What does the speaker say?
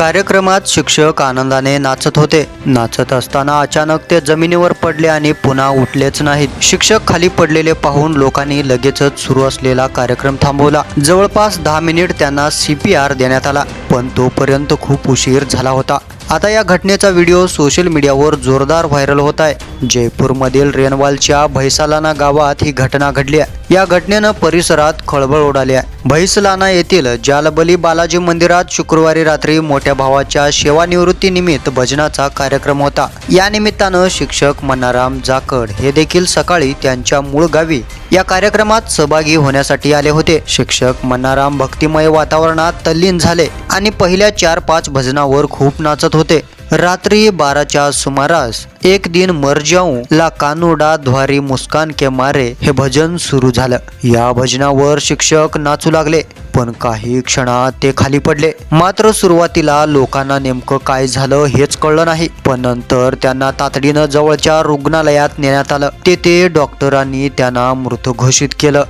कार्यक्रमात शिक्षक आनंदाने नाचत होते. नाचत असताना अचानक ते जमिनीवर पडले आणि पुन्हा उठलेच नाहीत. शिक्षक खाली पडलेले पाहून लोकांनी लगेचच सुरू असलेला कार्यक्रम थांबवला. जवळपास दहा मिनिट त्यांना सी पी आर देण्यात आला पण तोपर्यंत खूप उशीर झाला होता. आता या घटनेचा व्हिडिओ सोशल मीडियावर जोरदार व्हायरल होत आहे. जयपूरमधील रेनवालच्या भैसालाना गावात ही घटना घडली आहे. या घटनेनं परिसरात खळबळ उडाली आहे. भैसलाना येथील जालबली बालाजी मंदिरात शुक्रवारी रात्री मोठ्या भावाच्या सेवानिवृत्तीनिमित्त भजनाचा कार्यक्रम होता. या निमित्तानं शिक्षक मन्नाराम जाकड हे देखील सकाळी त्यांच्या मूळ गावी या कार्यक्रमात सहभागी होण्यासाठी आले होते. शिक्षक मन्नाराम भक्तिमय वातावरणात तल्लीन झाले आणि पहिल्या चार पाच भजनावर खूप नाचत होते. रात्री बाराच्या सुमारास एक दिन मर जाऊ ला कानोडा द्वारी मुस्कान के मारे हे भजन सुरू झालं. या भजनावर शिक्षक नाचू लागले पण काही क्षणात ते खाली पडले. मात्र सुरुवातीला लोकांना नेमकं काय झालं हेच कळलं नाही पण नंतर त्यांना तातडीनं जवळच्या रुग्णालयात नेण्यात आलं. तेथे डॉक्टरांनी त्यांना मृत घोषित केलं.